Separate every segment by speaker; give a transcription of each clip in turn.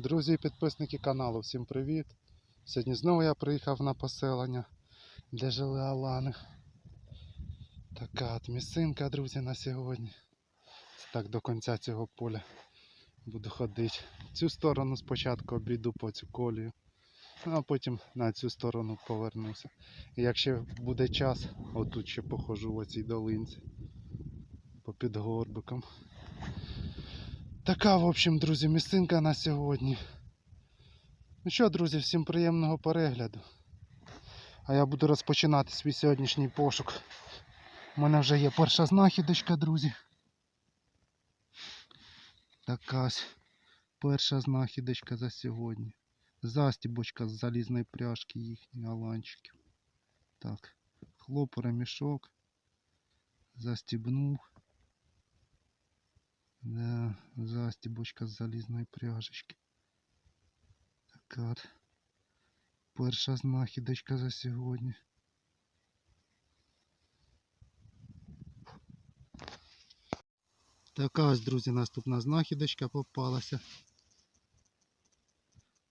Speaker 1: Друзі і підписники каналу, всім привіт! Сьогодні знову я приїхав на поселення, де жили Алани. Така от місцинка, друзі, на сьогодні. Так до кінця цього поля буду ходити. Цю сторону спочатку обійду по цю колію, ну, а потім на цю сторону повернуся. І якщо буде час, отут ще похожу в оцій долинці, по підгорбикам. Така, в общем, друзі, місцинка на сьогодні. Ну що, друзі, всім приємного перегляду. А я буду розпочинати свій сьогоднішній пошук. У мене вже є перша знахідочка, друзі. Такась перша знахідочка за сьогодні. Застібочка з залізної пряжки їхніх аланчиків. Так, хлоп, ремішок. Застібнув. Да, застібочка з залізної пряжечки. Така от перша знахідочка за сьогодні. Така ось, друзі, наступна знахідочка попалася.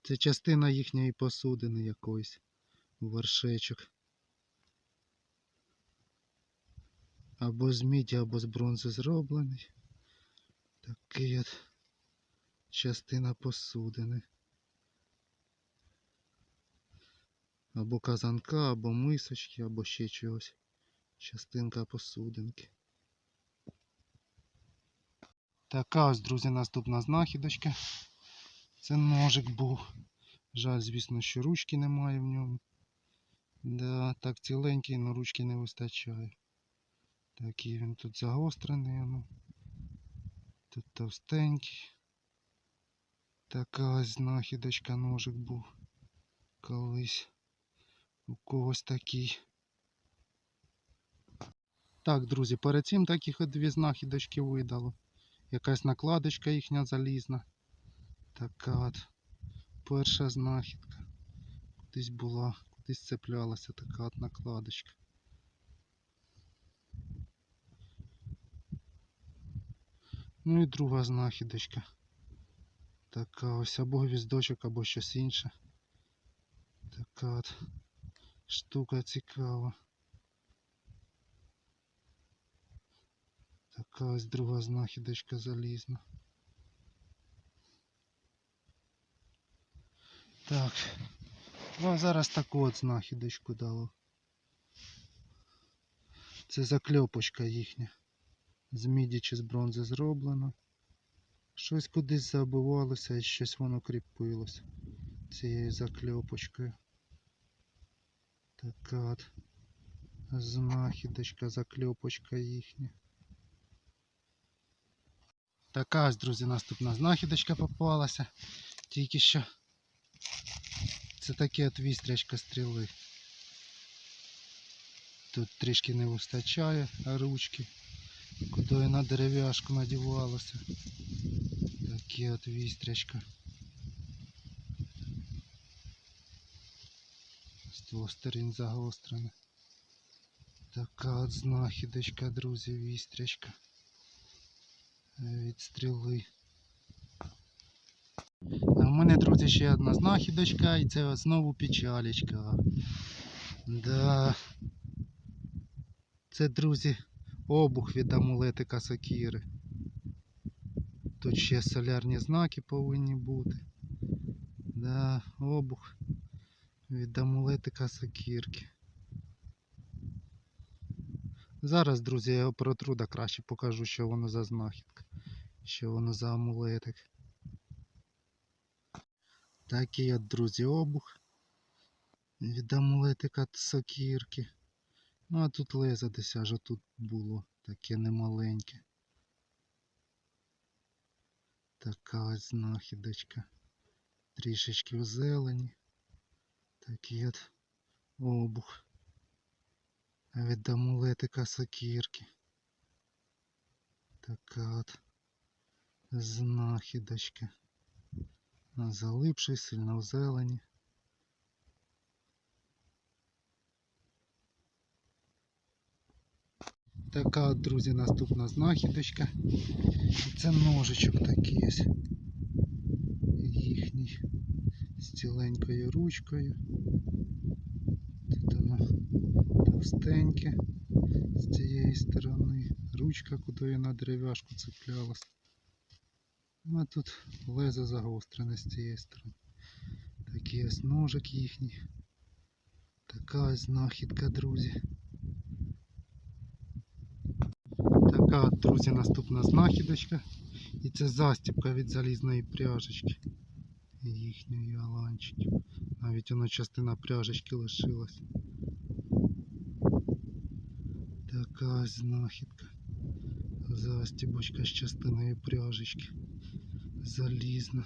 Speaker 1: Це частина їхньої посудини якоїсь. Вершечок. Або з міді, або з бронзи зроблений. Такий от частина посудини. Або казанка, або мисочки, або ще чогось. Частинка посудинки. Така ось, друзі, наступна знахідочка. Це ножик був. Жаль, звісно, що ручки немає в ньому. Да, так ціленький, але ручки не вистачає. Такий він тут загострений. Ну. Тут товстенький. Така ось знахідочка ножик був. Колись. У когось такий. Так, друзі, перед цим таких от дві знахідочки видало. Якась накладочка їхня залізна. Така от перша знахідка. Кудись була, кудись цеплялася така от накладочка. Ну і друга знахідочка. Така ось або гвіздочок, або щось інше. Така от штука цікава. Така ось друга знахідочка залізна. Так. Ну а зараз таку от знахідочку дало. Це закльопочка їхня. З міді чи з бронзи зроблено. Щось кудись забивалося і щось воно кріпилося цією закльопочкою. Така от знахідочка, закльопочка їхня. Така ось, друзі, наступна знахідочка попалася. Тільки що це таке от вістрячка стріли. Тут трішки не вистачає ручки, куди на дерев'яшку надівалося. Таке от вістрячка. З двох сторін загострена. Така от знахідочка, друзі, вістрячка від стріли. А в мене, друзі, ще одна знахідочка і це знову печалечка. Да. Це, друзі, обух від амулетика Сакіри. Тут ще солярні знаки повинні бути. Да, обух від амулетика Сакірки. Зараз, друзі, я його протру да краще покажу, що воно за знахідка. Що воно за амулетик. Такий от, друзі, обух. Від амулетика сокірки. Ну а тут лезо десь аж тут було таке немаленьке. Така ось знахідочка. Трішечки в зелені. Такий от обух від амулетика сокірки. Така от знахідочка. На залипший, сильно в зелені. Така друзі, наступна знахідочка. Це ножичок такий ось. Їхній. ціленькою ручкою. Тут воно товстеньке з цієї сторони. Ручка, куди на дерев'яшку цеплялась. Ну, а тут лезо загострене з цієї сторони. Такий ось ножик їхній. Така ось знахідка, друзі. Така, от, друзі, наступна знахідочка. І це застібка від залізної пряжечки. Їхньої аланчиків. Навіть воно частина пряжечки лишилась. Така ось знахідка. Застібочка з частиною пряжечки. Залізна.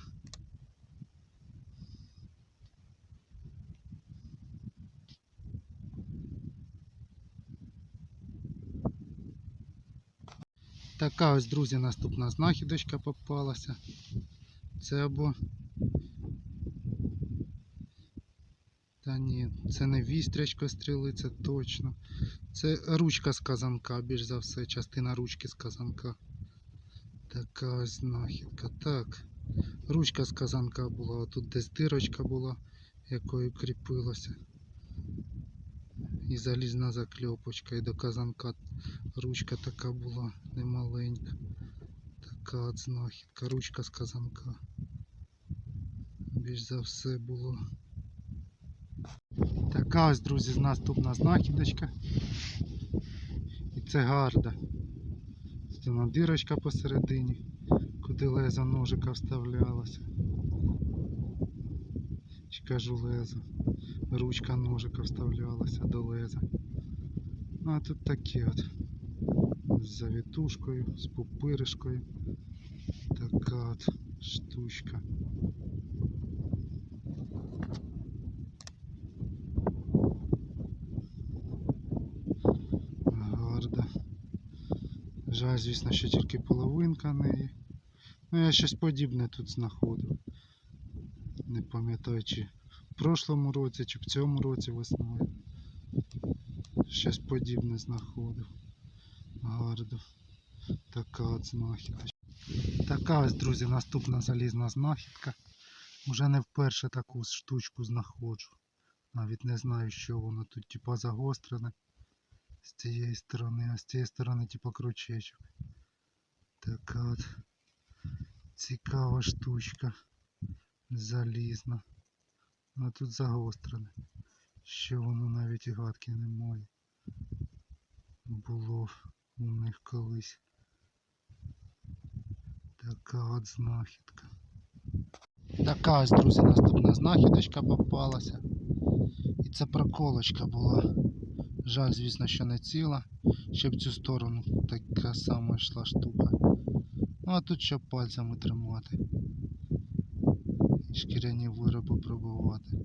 Speaker 1: Така ось, друзі, наступна знахідочка попалася. Це або. Та ні, це не вістрячко стріли, це точно. Це ручка з казанка, більш за все, частина ручки з казанка. Така ось знахідка. Так. Ручка з казанка була, а тут десь дирочка була, якою кріпилося. І залізна закльопочка, і до казанка ручка така була немаленька. Така знахідка, ручка з казанка. Більш за все було. Така ось, друзі, наступна знахідочка. І це гарда. Це вона дирочка посередині, куди лезо ножика вставлялося. Кажу лезо. Ручка ножика вставлялася до леза. Ну а тут такі от. З завітушкою, з пупиришкою. Така от штучка. Гарда. Жаль, звісно, що тільки половинка неї. Ну, я щось подібне тут знаходив. Не пам'ятаю, чи в прошлому році, чи в цьому році весною. Щось подібне знаходив. Гарду. Така от знахідка. Така ось, друзі, наступна залізна знахідка. Уже не вперше таку штучку знаходжу. Навіть не знаю, що воно тут, типа загострене з цієї сторони, а з цієї сторони, типа крючечок. Така от цікава штучка. Залізна. А тут загострене. Що воно навіть і гадки немає. Було у них колись. Така от знахідка. Така ось, друзі, наступна знахідочка попалася. І це проколочка була. Жаль, звісно, що не ціла. Ще в цю сторону така сама йшла штука. Ну а тут ще пальцями тримати. Шкіряні вироби пробувати.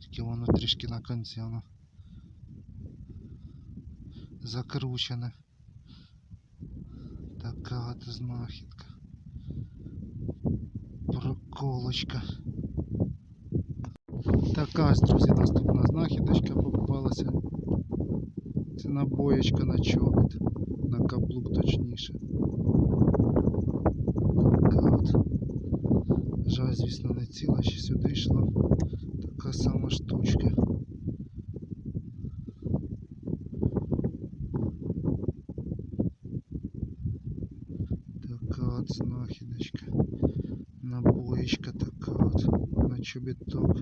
Speaker 1: Тільки воно трішки на кінці воно закручене. Така от знахідка. Проколочка. Така ось, друзі, наступна знахідочка попалася. Це набоєчка на чобіт. На каблук точніше. Жаль, звісно, не ціла, ще сюди йшла. Така сама штучка. Така от знахідочка. Набоєчка така от. На чобіток.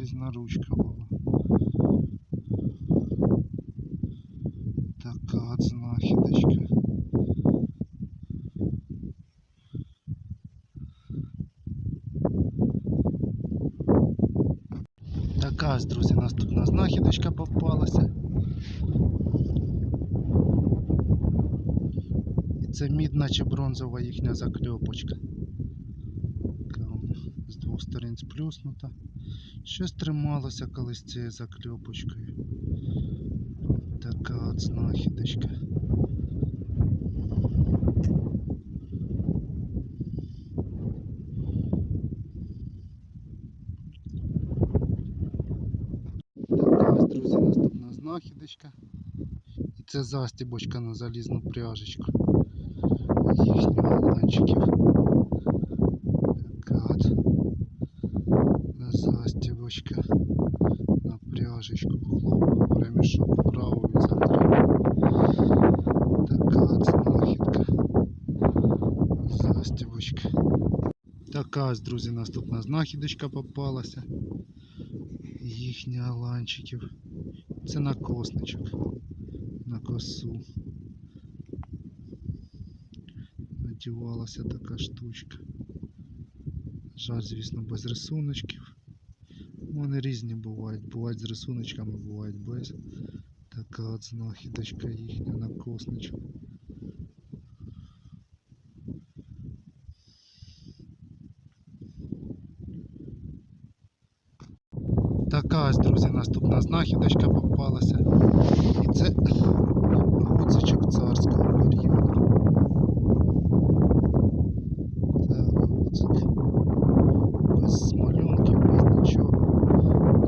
Speaker 1: залізна ручка була. Так, от знахідочка. Така ось, друзі, наступна знахідочка попалася. І це мідна чи бронзова їхня закльопочка. Така вона з двох сторін сплюснута. Щось трималося колись цією закльопочкою. Така от знахідочка. Така ось, друзі, наступна знахідочка. І це застібочка на залізну пряжечку. Їхніх ланчиків. Така ось, друзі, наступна знахідочка попалася. Їхня ланчиків. Це накосничок. На косу. Надівалася така штучка. Жаль, звісно, без рисуночків. Вони різні бувають. Бувають з рисуночками, бувають без. Така от знахідочка їхня на косничок. Така друзі, наступна знахідочка попалася. І це гуцичок царського періоду. Це гуцик. Без малюнків, без нічого.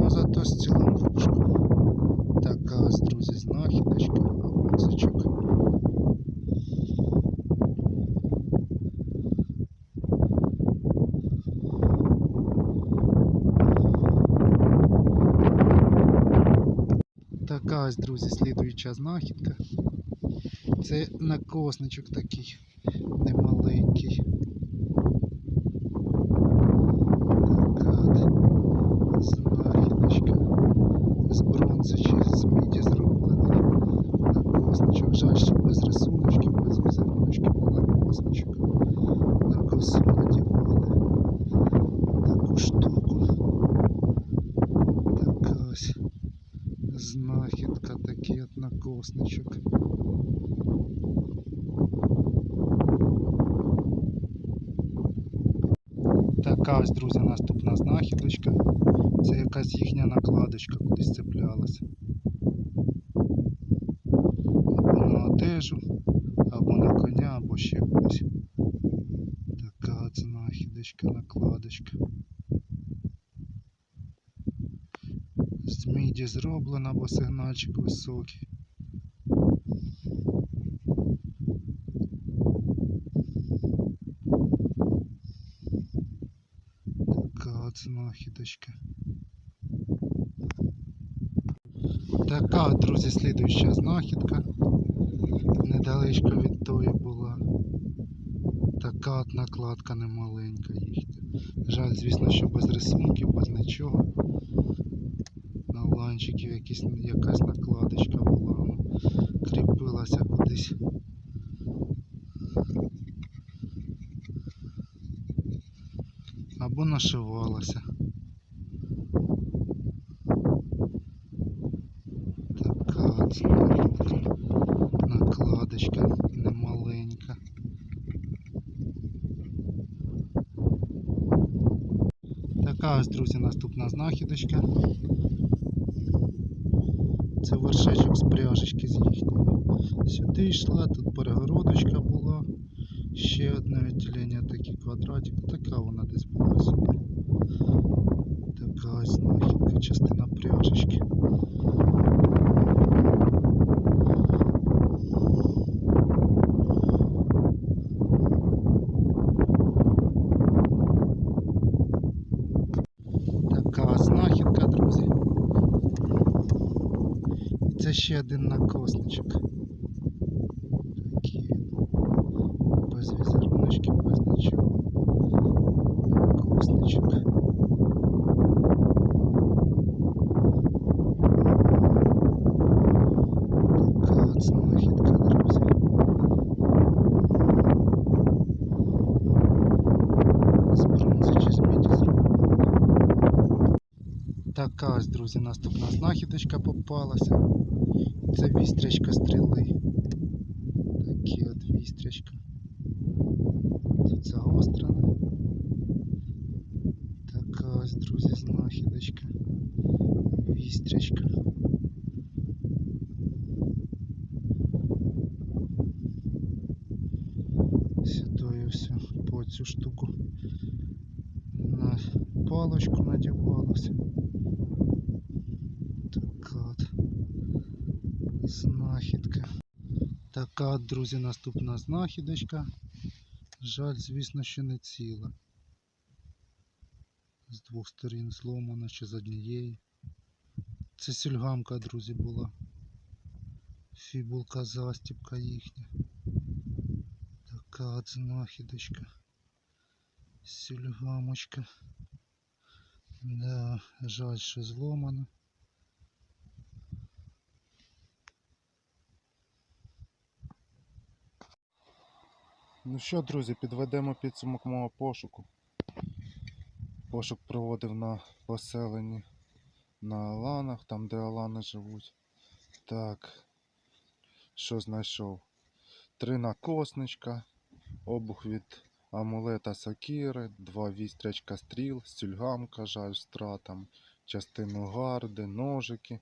Speaker 1: Ну зато з цілим вушком. Така ось, друзі, знахідочка, гуцичок. Така ось, друзі, слідуюча знахідка. Це накосничок такий немаленький. Така от знахідочка. З бронзи чи з міді зроблений накосничок. Жаль, що без рисуночків, без візеруночків, але накосничок. На косу надівали таку штуку. Така ось знахідка, такий от накосничок. Така ось, друзі, наступна знахідочка. Це якась їхня накладочка кудись цеплялася. Або на одежу, або на коня, або ще кудись. Така от знахідочка, накладочка. З міді зроблена, бо сигнальчик високий. Така от знахідочка. Така, друзі, слідуюча знахідка. Недалечко від тої була. Така от накладка немаленька їхня. Жаль, звісно, що без рисунків, без нічого. На ланчиків якісь, якась накладочка була. Кріпилася кудись. Або нашивалася. Така от знахідка. Накладочка немаленька. Така ось, друзі, наступна знахідочка. Це вершечок з пряжечки з їхньої. Сюди йшла, тут перегородочка була. Ще одне відділення, такий квадратик. Така вона десь була собі. Така ось знахідка, частина пряжечки. Це ще один накосничок. Такі ну, без візеруночки, без нічого. Накосничок. Така знахідка, друзі. З бронзи чи з міді зроблено. Така ось, друзі, наступна знахідочка попалася. Це вістрячка стріли. Такі от вістрячка. Тут загострена. Така ось, друзі, знахідочка. Вістрячка. Сюди все по цю штуку на палочку надівалося. Така от знахідка. Така, друзі, наступна знахідочка. Жаль, звісно, що не ціла. З двох сторін зломана чи з однієї. Це сюльгамка, друзі, була. Фібулка застіпка їхня. Така от знахідочка. Сюльгамочка. Да, жаль, що зломана. Ну що, друзі, підведемо підсумок мого пошуку. Пошук проводив на поселенні на Аланах, там де Алани живуть. Так, що знайшов? Три накосничка, обух від амулета Сакіри, два вістрячка стріл, стюльгамка, жаль, з тратами, частину гарди, ножики.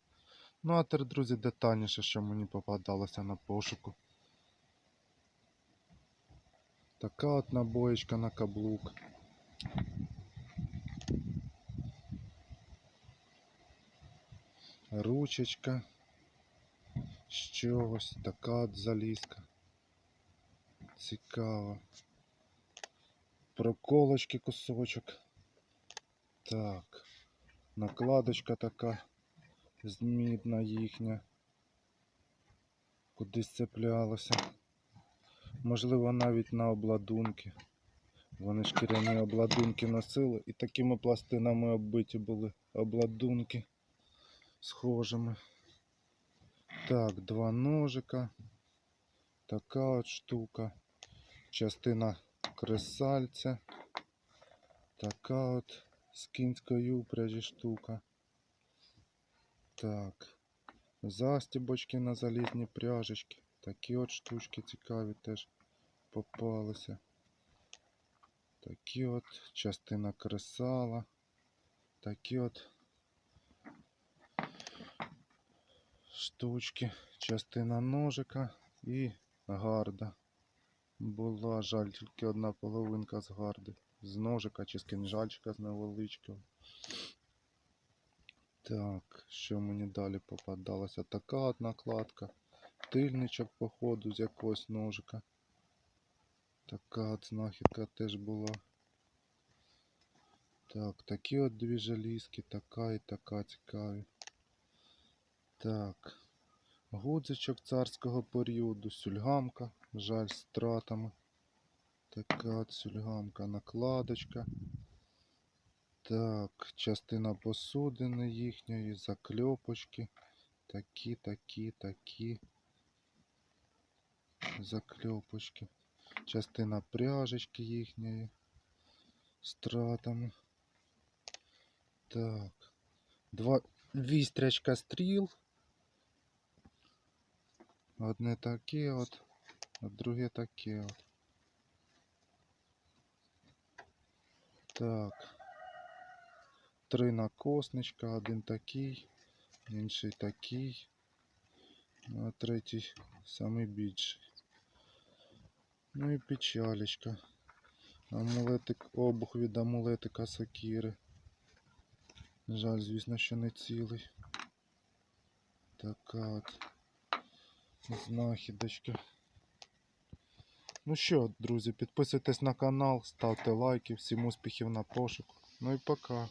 Speaker 1: Ну а тепер, друзі, детальніше, що мені попадалося на пошуку. Така от набоєчка на каблук. Ручечка. З чогось. Така от залізка. Цікаво. Проколочки кусочок. Так. Накладочка така. Змідна їхня. Кудись цеплялося. Можливо, навіть на обладунки. Вони шкіряні обладунки носили і такими пластинами оббиті були обладунки схожими. Так, два ножика. Така от штука. Частина кресальця. Така от з кінської упряжі штука. Так. Застібочки на залізні пряжечки. Такі от штучки цікаві теж попалися. Такі от частина кресала. Такі от штучки, частина ножика і гарда. Була жаль, тільки одна половинка з гарди. З ножика чи з кинжальчика з невеличкого. Так, що мені далі попадалося? Така от накладка. Тильничок, походу, з якогось ножика. Така знахідка теж була. Так, такі от дві желізки, така і така цікаві. Так. Гудзичок царського періоду, сюльгамка, жаль, з тратами. Така от сюльгамка, накладочка. Так, частина посудини їхньої, закльопочки. Такі, такі, такі. Закльопочки. Частина пряжечки їхньої. З тратами. Так. Два вістрячка стріл. Одне таке от, а друге таке от. Так. Три накосничка, один такий, інший такий, ну, а третій самий більший. Ну і печалечка. Амулетик, обух від амулетика Сакіри. Жаль, звісно, що не цілий. Така от знахідочка. Ну що, друзі, підписуйтесь на канал, ставте лайки, всім успіхів на пошук. Ну і пока.